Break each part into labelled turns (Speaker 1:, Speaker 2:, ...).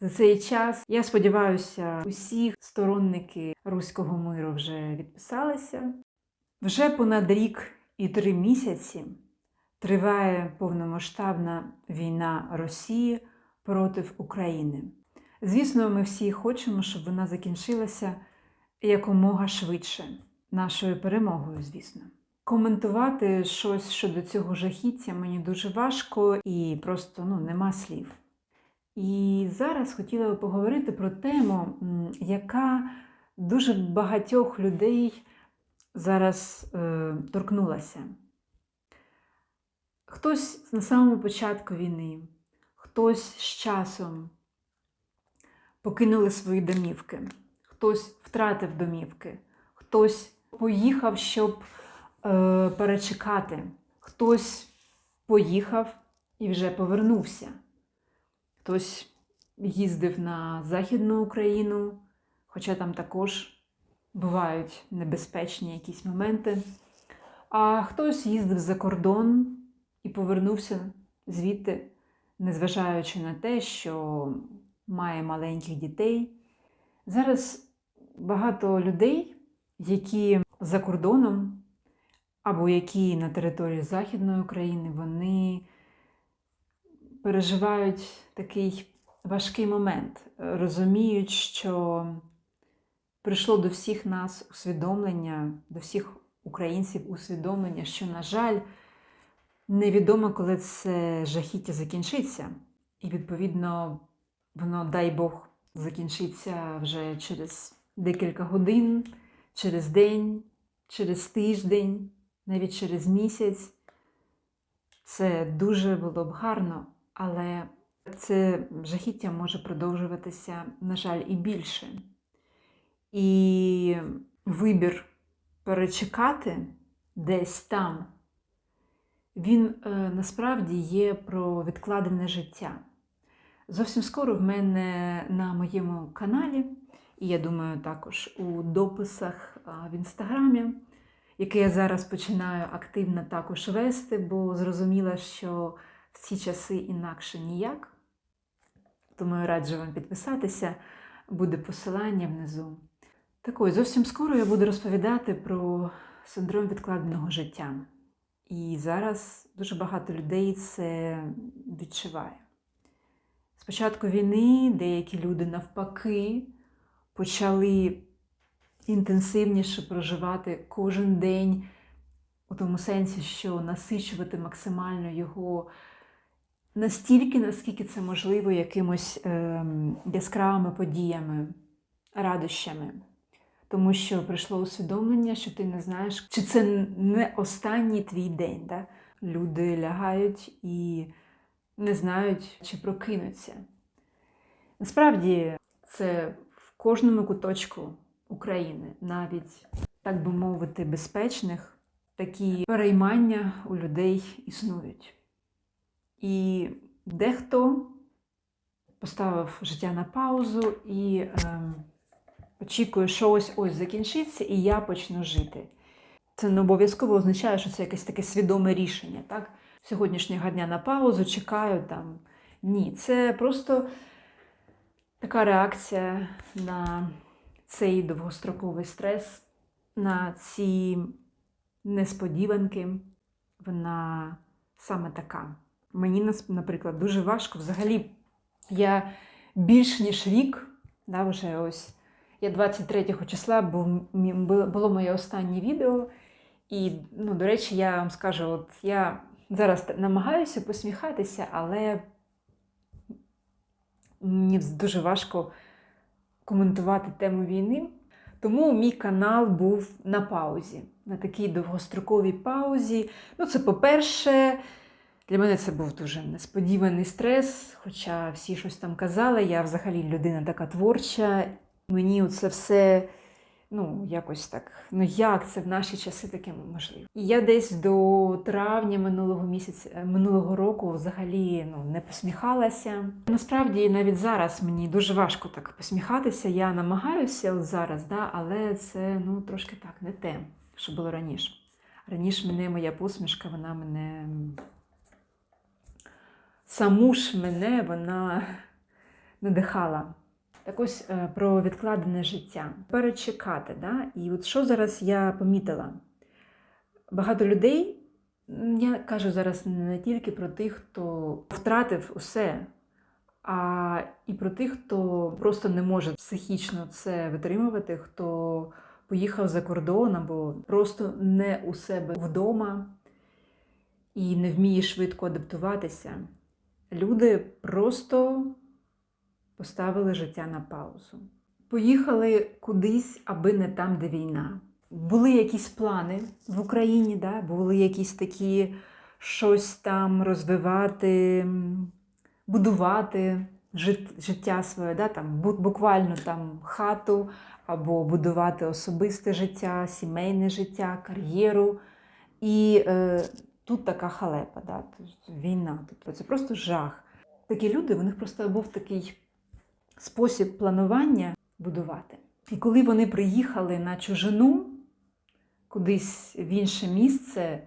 Speaker 1: За цей час я сподіваюся, усі сторонники руського миру вже відписалися. Вже понад рік і три місяці триває повномасштабна війна Росії проти України. Звісно, ми всі хочемо, щоб вона закінчилася якомога швидше, нашою перемогою, звісно. Коментувати щось щодо цього жахіття мені дуже важко і просто ну, нема слів. І зараз хотіла би поговорити про тему, яка дуже багатьох людей зараз е, торкнулася. Хтось на самому початку війни, хтось з часом покинули свої домівки, хтось втратив домівки, хтось поїхав, щоб е, перечекати, хтось поїхав і вже повернувся. Хтось їздив на Західну Україну, хоча там також бувають небезпечні якісь моменти. А хтось їздив за кордон і повернувся звідти, незважаючи на те, що має маленьких дітей. Зараз багато людей, які за кордоном або які на території Західної України, вони переживають такий важкий момент, розуміють, що прийшло до всіх нас усвідомлення, до всіх українців усвідомлення, що, на жаль, невідомо, коли це жахіття закінчиться. І, відповідно, воно, дай Бог, закінчиться вже через декілька годин, через день, через тиждень, навіть через місяць. Це дуже було б гарно, але це жахіття може продовжуватися, на жаль, і більше. І вибір перечекати десь там, він е, насправді є про відкладене життя. Зовсім скоро в мене на моєму каналі, і я думаю, також у дописах в інстаграмі, яке я зараз починаю активно також вести, бо зрозуміла, що ці часи інакше ніяк. Тому раджу вам підписатися, буде посилання внизу. Так ось, зовсім скоро я буду розповідати про синдром відкладеного життя. І зараз дуже багато людей це відчуває. З початку війни деякі люди навпаки почали інтенсивніше проживати кожен день у тому сенсі, що насичувати максимально його настільки, наскільки це можливо, якимось ем, яскравими подіями, радощами. Тому що прийшло усвідомлення, що ти не знаєш, чи це не останній твій день. Да? Люди лягають і не знають, чи прокинуться. Насправді, це в кожному куточку України, навіть, так би мовити, безпечних, такі переймання у людей існують. І дехто поставив життя на паузу і е, очікує, що ось ось закінчиться, і я почну жити. Це не обов'язково означає, що це якесь таке свідоме рішення. Так? Сьогоднішнього дня на паузу чекаю там. Ні, це просто така реакція на цей довгостроковий стрес, на ці несподіванки. Вона саме така. Мені, наприклад, дуже важко. Взагалі, я більш ніж рік, да, вже ось я 23 числа був, було моє останнє відео. І, ну, до речі, я вам скажу, от я зараз намагаюся посміхатися, але мені дуже важко коментувати тему війни. Тому мій канал був на паузі, на такій довгостроковій паузі. Ну, це по-перше, для мене це був дуже несподіваний стрес, хоча всі щось там казали, я взагалі людина така творча. Мені це все ну, якось так. Ну як це в наші часи таке можливо? І я десь до травня минулого місяця, е, минулого року взагалі ну, не посміхалася. Насправді, навіть зараз мені дуже важко так посміхатися. Я намагаюся зараз, да, але це ну, трошки так, не те, що було раніше. Раніше мене моя посмішка, вона мене. Саму ж мене, вона надихала. Так ось е, про відкладене життя. Перечекати. Да? І от що зараз я помітила? Багато людей, я кажу зараз не тільки про тих, хто втратив усе, а і про тих, хто просто не може психічно це витримувати, хто поїхав за кордон або просто не у себе вдома і не вміє швидко адаптуватися. Люди просто поставили життя на паузу. Поїхали кудись, аби не там, де війна. Були якісь плани в Україні, да? були якісь такі щось там розвивати, будувати жит- життя своє, да? там, буквально там хату, або будувати особисте життя, сімейне життя, кар'єру. І е, тут така халепа, да? війна. Тобто це просто жах. Такі люди, у них просто був такий спосіб планування будувати. І коли вони приїхали на чужину кудись в інше місце,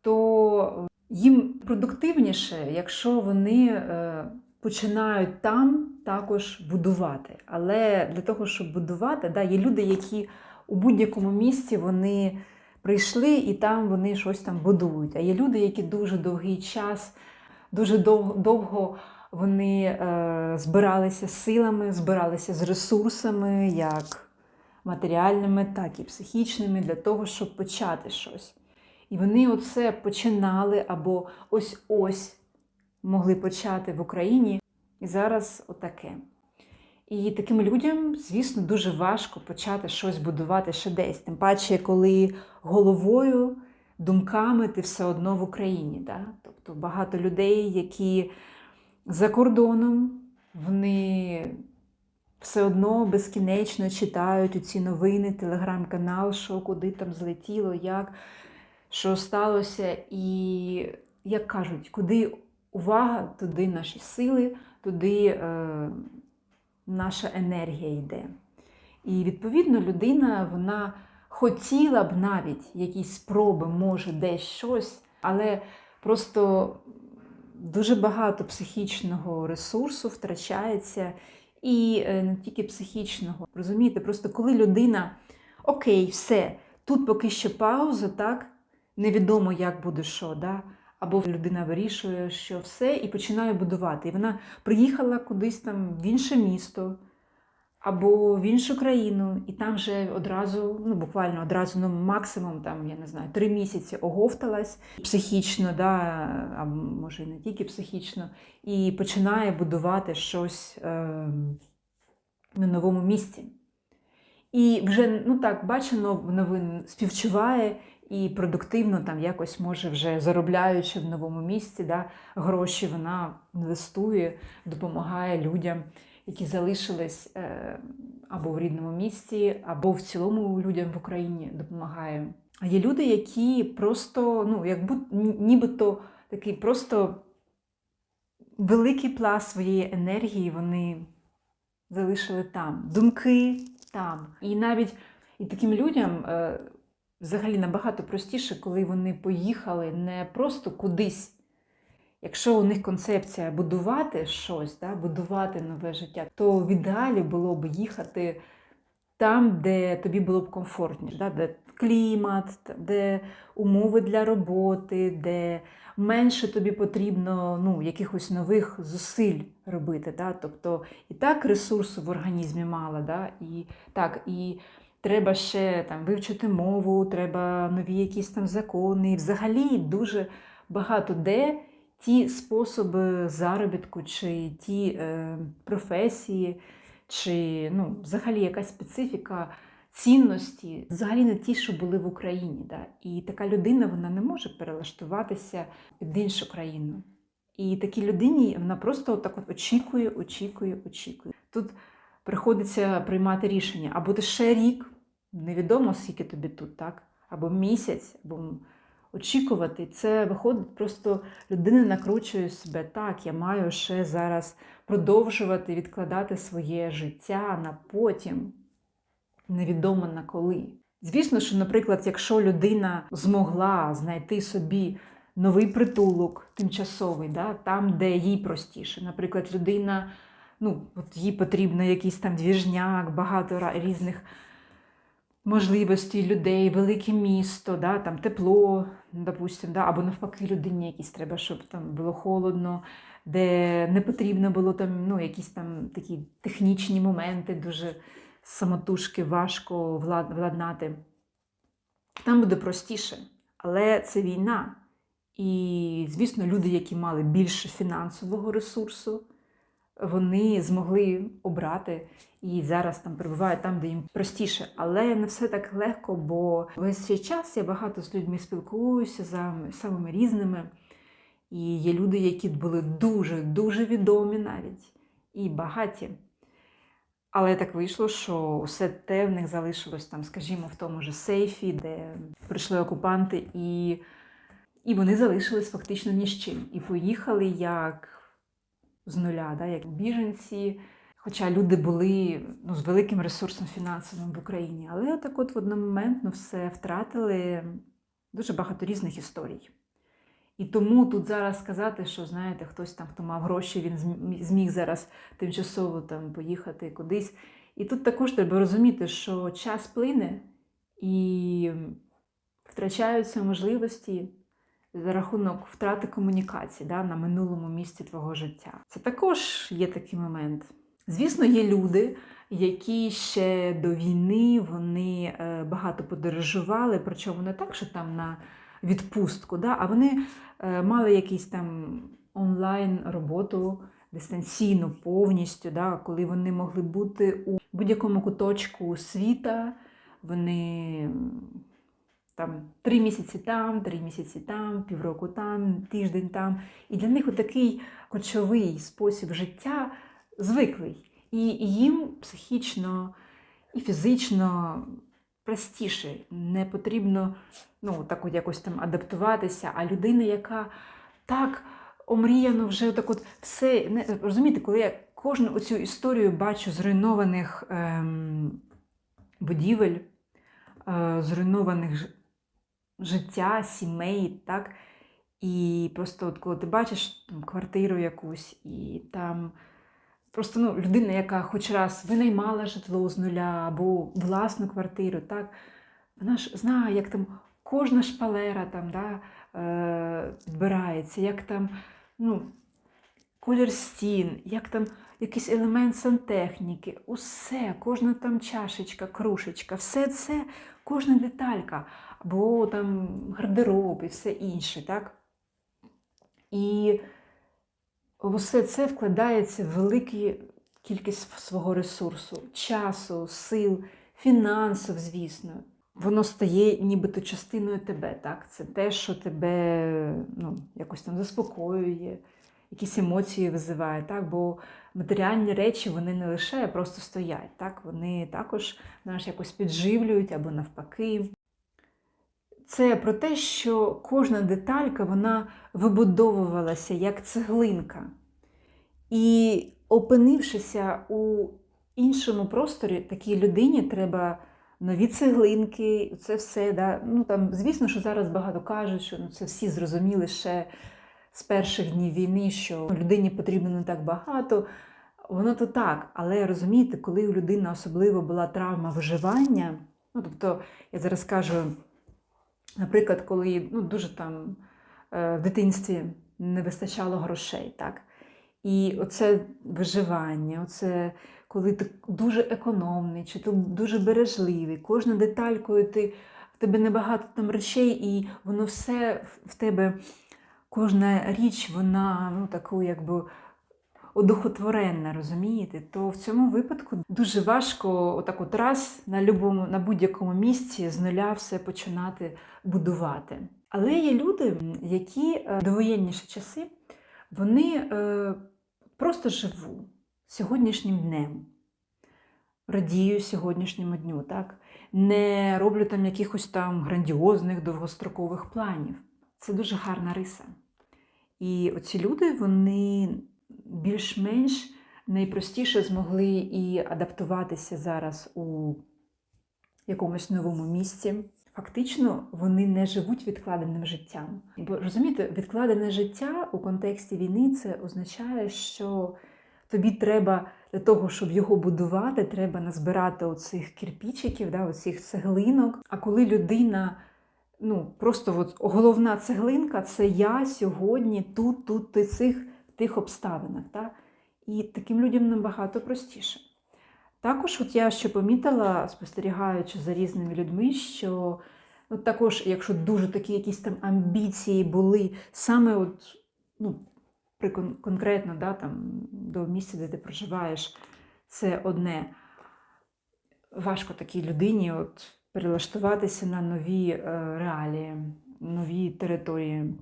Speaker 1: то їм продуктивніше, якщо вони е, починають там також будувати. Але для того, щоб будувати, да, є люди, які у будь-якому місці вони прийшли і там вони щось там будують. А є люди, які дуже довгий час, дуже довго, довго вони е, збиралися силами, збиралися з ресурсами, як матеріальними, так і психічними, для того, щоб почати щось. І вони оце починали або ось-ось могли почати в Україні, і зараз отаке. І таким людям, звісно, дуже важко почати щось будувати ще десь. Тим паче, коли головою, думками ти все одно в Україні. Да? Тобто багато людей, які за кордоном, вони все одно безкінечно читають ці новини, телеграм-канал, що куди там злетіло, як, що сталося. І, як кажуть, куди увага, туди наші сили, туди е, наша енергія йде. І відповідно людина вона хотіла б навіть якісь спроби, може, десь щось, але просто дуже багато психічного ресурсу втрачається, і е, не тільки психічного. Розумієте, просто коли людина окей, все, тут поки що пауза, так, невідомо, як буде що. Да? Або людина вирішує, що все, і починає будувати. І вона приїхала кудись там в інше місто або в іншу країну, і там вже одразу, ну буквально одразу, ну максимум там, я не знаю, три місяці оговталась психічно, да, а може і не тільки психічно, і починає будувати щось е, на новому місці. І вже ну так бачено новин співчуває і продуктивно там якось може вже заробляючи в новому місці, да, гроші вона інвестує, допомагає людям, які залишились е, або в рідному місці, або в цілому людям в Україні допомагає. А є люди, які просто, ну, як будь, нібито такий просто великий пласт своєї енергії вони залишили там, думки там. І навіть і таким людям е, взагалі набагато простіше, коли вони поїхали не просто кудись. Якщо у них концепція будувати щось, да, будувати нове життя, то в ідеалі було б їхати там, де тобі було б комфортніше, да, де клімат, де умови для роботи, де менше тобі потрібно ну, якихось нових зусиль робити. Да? Тобто і так ресурсу в організмі мало, да? і так, і треба ще там вивчити мову, треба нові якісь там закони. Взагалі дуже багато де ті способи заробітку, чи ті е, професії, чи ну, взагалі якась специфіка цінності, взагалі не ті, що були в Україні. Да? І така людина вона не може перелаштуватися під іншу країну. І такій людині вона просто так от очікує, очікує, очікує. Тут приходиться приймати рішення або ти ще рік, невідомо скільки тобі тут, так? або місяць, або очікувати. Це виходить, просто людина накручує себе так, я маю ще зараз продовжувати відкладати своє життя на потім невідомо на коли. Звісно, що, наприклад, якщо людина змогла знайти собі новий притулок тимчасовий, да, там, де їй простіше. Наприклад, людина ну, от їй потрібно якийсь там двіжняк, багато різних можливостей людей, велике місто, да, там тепло, допустим, да, або навпаки, людині якісь треба, щоб там було холодно, де не потрібно було там, ну, якісь там такі технічні моменти, дуже самотужки, важко влад- владнати. Там буде простіше, але це війна. І, звісно, люди, які мали більше фінансового ресурсу, вони змогли обрати і зараз там перебувають там, де їм простіше. Але не все так легко, бо весь цей час я багато з людьми спілкуюся за самими різними. І є люди, які були дуже-дуже відомі навіть і багаті. Але так вийшло, що все те в них залишилось там, скажімо, в тому ж сейфі, де прийшли окупанти, і, і вони залишились фактично ні з чим. І поїхали як з нуля, да, як біженці. Хоча люди були ну, з великим ресурсом фінансовим в Україні. Але отак от в одномоментно все втратили дуже багато різних історій. І тому тут зараз сказати, що знаєте, хтось там, хто мав гроші, він зміг зараз тимчасово там поїхати кудись. І тут також треба розуміти, що час плине і втрачаються можливості за рахунок втрати комунікації да, на минулому місці твого життя. Це також є такий момент. Звісно, є люди, які ще до війни вони е, багато подорожували, причому не так, що там на відпустку, да, а вони е, мали якийсь там онлайн роботу дистанційно повністю, да, коли вони могли бути у будь-якому куточку світа, вони там три місяці там, три місяці там, півроку там, тиждень там. І для них такий кочовий спосіб життя звиклий. І їм психічно і фізично простіше, не потрібно ну, так от якось там адаптуватися. А людина, яка так омріяно вже так от все. Не, розумієте, коли я кожну цю історію бачу зруйнованих ем, будівель, е, зруйнованих життя, сімей, так? І просто от коли ти бачиш там, квартиру якусь, і там просто ну, людина, яка хоч раз винаймала житло з нуля або власну квартиру, так, вона ж знає, як там кожна шпалера там, да, е, підбирається, як там ну, колір стін, як там якийсь елемент сантехніки, усе, кожна там чашечка, кружечка, все це, кожна деталька, або там гардероб і все інше, так? І в усе це вкладається велика кількість свого ресурсу, часу, сил, фінансів, звісно. Воно стає нібито частиною тебе, так? Це те, що тебе ну, якось там заспокоює, якісь емоції визиває, так? Бо матеріальні речі вони не лише просто стоять, так? Вони також знаєш, якось підживлюють або навпаки. Це про те, що кожна деталька вона вибудовувалася як цеглинка. І опинившися у іншому просторі, такій людині треба нові цеглинки, це все. Да? Ну, там, звісно, що зараз багато кажуть, що ну, це всі зрозуміли ще з перших днів війни, що людині потрібно не так багато. Воно то так, але розумієте, коли у людини особливо була травма виживання, ну тобто, я зараз кажу, наприклад, коли ну, дуже там е, в дитинстві не вистачало грошей, так? І оце виживання, оце коли ти дуже економний, чи ти дуже бережливий, кожна деталькою ти в тебе небагато там речей, і воно все в тебе, кожна річ, вона ну, таку, якби одухотворенна, розумієте? То в цьому випадку дуже важко отак от раз на, любому, на будь-якому місці з нуля все починати будувати. Але є люди, які е, довоєнніші часи вони е, просто живу сьогоднішнім днем. Радію сьогоднішньому дню, так? Не роблю там якихось там грандіозних довгострокових планів. Це дуже гарна риса. І оці люди, вони більш-менш найпростіше змогли і адаптуватися зараз у якомусь новому місці. Фактично, вони не живуть відкладеним життям. Бо розумієте, відкладене життя у контексті війни це означає, що тобі треба для того, щоб його будувати, треба назбирати оцих кирпічиків, да, оцих цеглинок. А коли людина, ну просто от головна цеглинка це я сьогодні, тут, тут, ти цих тих обставинах. Да? І таким людям набагато простіше. Також, от я ще помітила, спостерігаючи за різними людьми, що ну, також, якщо дуже такі якісь там амбіції були, саме от, ну, при кон- конкретно да, там, до місця, де ти проживаєш, це одне. Важко такій людині от, перелаштуватися на нові е, реалії, нові території.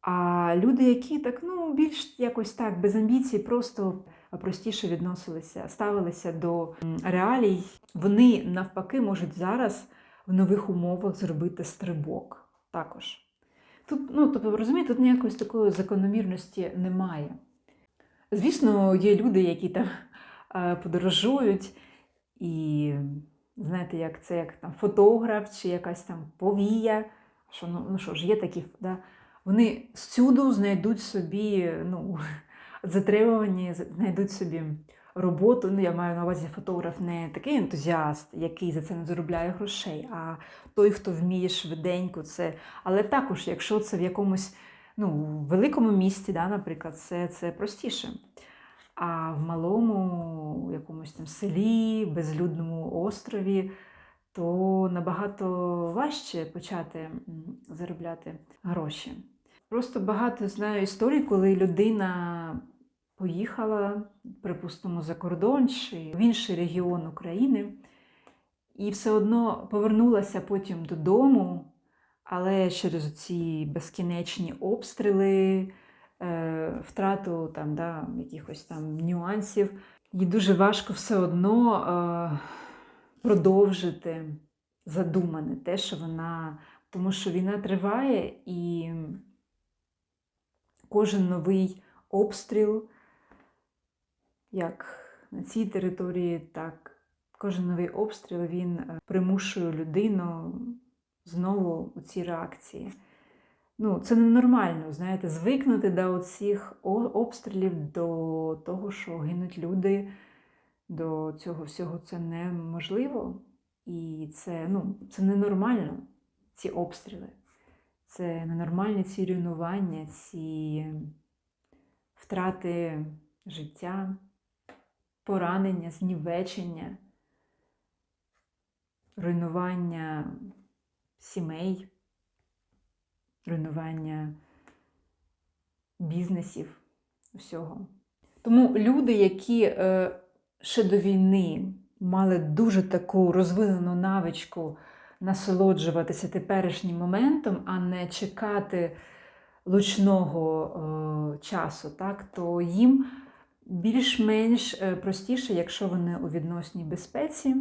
Speaker 1: А люди, які так, ну, більш якось так, без амбіцій, просто простіше відносилися, ставилися до реалій, вони навпаки можуть зараз в нових умовах зробити стрибок також. Тут, ну, тобто, розумієте, тут ніякої такої закономірності немає. Звісно, є люди, які там е, подорожують, і знаєте, як це як там фотограф чи якась там повія. Що, ну, ну що ж, є такі, да? вони всюду знайдуть собі, ну, затребувані, знайдуть собі роботу. Ну, я маю на увазі фотограф не такий ентузіаст, який за це не заробляє грошей, а той, хто вміє швиденько це. Але також, якщо це в якомусь ну, великому місті, да, наприклад, це, це простіше. А в малому якомусь там селі, безлюдному острові, то набагато важче почати заробляти гроші. Просто багато знаю історій, коли людина поїхала, припустимо, за кордон чи в інший регіон України, і все одно повернулася потім додому, але через ці безкінечні обстріли, втрату там, да, якихось там нюансів, їй дуже важко все одно е, продовжити задумане те, що вона, тому що війна триває і кожен новий обстріл, як на цій території, так кожен новий обстріл він е, примушує людину знову у ці реакції. Ну, це ненормально, знаєте, звикнути до цих обстрілів, до того, що гинуть люди, до цього всього це неможливо. І це, ну, це ненормально, ці обстріли. Це ненормальні ці руйнування, ці втрати життя, поранення, знівечення, руйнування сімей, руйнування бізнесів, всього. Тому люди, які е, ще до війни мали дуже таку розвинену навичку насолоджуватися теперішнім моментом, а не чекати лучного е, часу, так, то їм більш-менш е, простіше, якщо вони у відносній безпеці,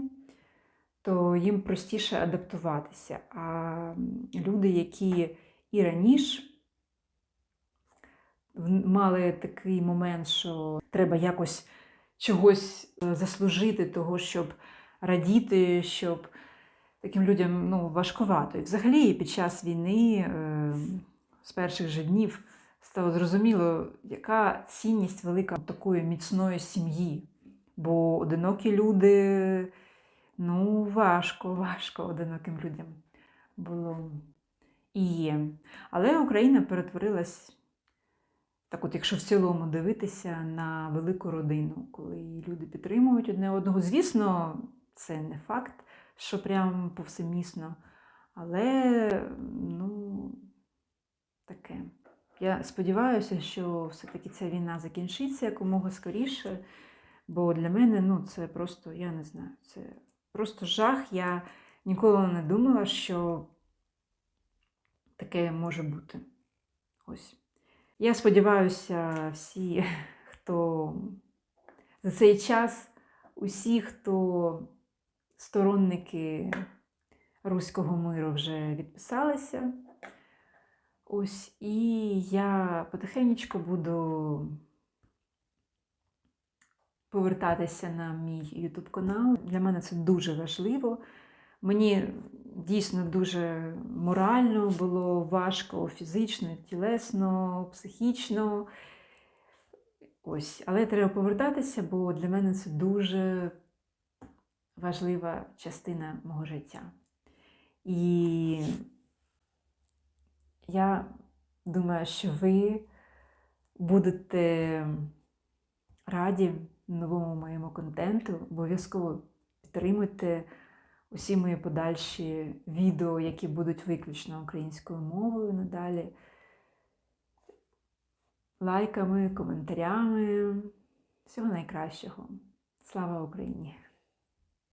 Speaker 1: то їм простіше адаптуватися. А люди, які і раніше мали такий момент, що треба якось чогось е, заслужити, того, щоб радіти, щоб таким людям ну, важкувато. І взагалі під час війни е, з перших же днів стало зрозуміло, яка цінність велика такої міцної сім'ї. Бо одинокі люди, ну, важко, важко одиноким людям було і є. Але Україна перетворилась. Так от, якщо в цілому дивитися на велику родину, коли люди підтримують одне одного, звісно, це не факт, що прям повсемісно, але ну, таке. Я сподіваюся, що все-таки ця війна закінчиться якомога скоріше, бо для мене ну, це просто, я не знаю, це просто жах. Я ніколи не думала, що таке може бути. Ось. Я сподіваюся, всі, хто за цей час, усі, хто сторонники руського миру вже відписалися. Ось, і я потихеньку буду повертатися на мій YouTube канал. Для мене це дуже важливо. Мені дійсно дуже морально було важко, фізично, тілесно, психічно. Ось, але треба повертатися, бо для мене це дуже важлива частина мого життя. І я думаю, що ви будете раді новому моєму контенту. Обов'язково підтримуйте усі мої подальші відео, які будуть виключно українською мовою надалі. Лайками, коментарями. Всього найкращого. Слава Україні!